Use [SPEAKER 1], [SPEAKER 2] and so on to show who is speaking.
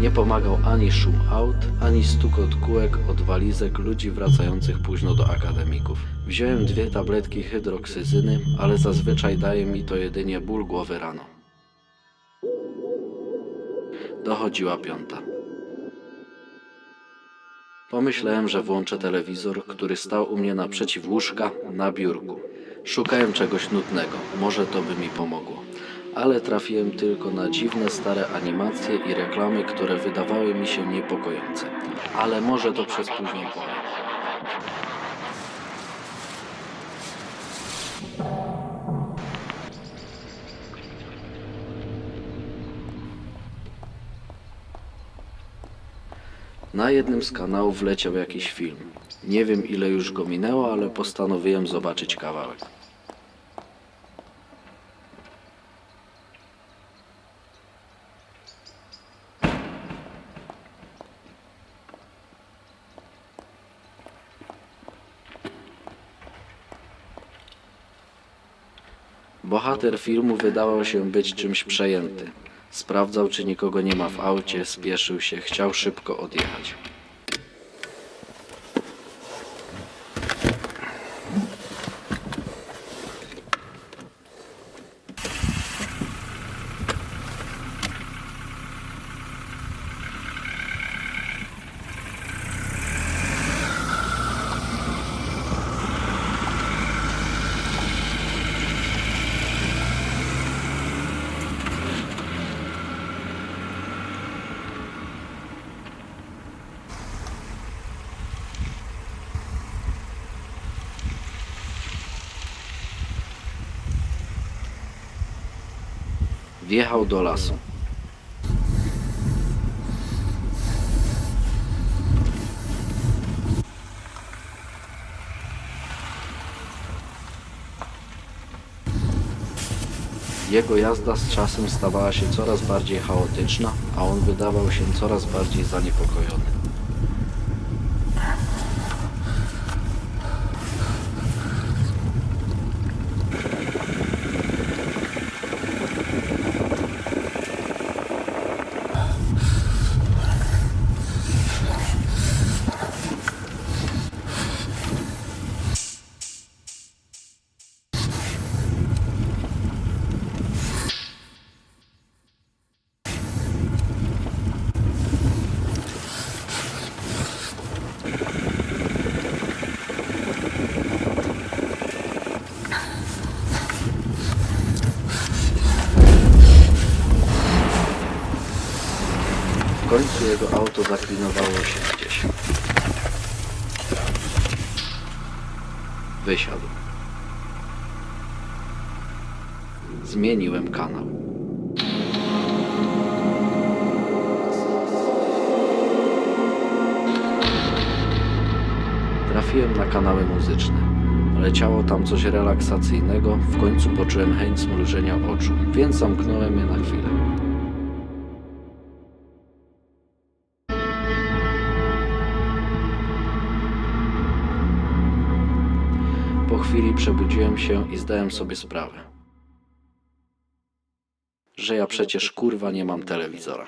[SPEAKER 1] Nie pomagał ani szum aut, ani stukot kółek od walizek ludzi wracających późno do akademików. Wziąłem dwie tabletki hydroksyzyny, ale zazwyczaj daje mi to jedynie ból głowy rano. Dochodziła piąta. Pomyślałem, że włączę telewizor, który stał u mnie naprzeciw łóżka na biurku. Szukałem czegoś nudnego, może to by mi pomogło. Ale trafiłem tylko na dziwne stare animacje i reklamy, które wydawały mi się niepokojące. Ale może to przez późną porę. Na jednym z kanałów leciał jakiś film. Nie wiem ile już go minęło, ale postanowiłem zobaczyć kawałek. Bohater filmu wydawał się być czymś przejęty. Sprawdzał, czy nikogo nie ma w aucie, spieszył się, chciał szybko odjechać. Wjechał do lasu. Jego jazda z czasem stawała się coraz bardziej chaotyczna, a on wydawał się coraz bardziej zaniepokojony. W końcu jego auto zaklinowało się gdzieś. Wysiadł. Zmieniłem kanał. Trafiłem na kanały muzyczne. Leciało tam coś relaksacyjnego, w końcu poczułem chęć zmrużenia oczu, więc zamknąłem je na chwilę. Po chwili przebudziłem się i zdałem sobie sprawę, że ja przecież kurwa nie mam telewizora.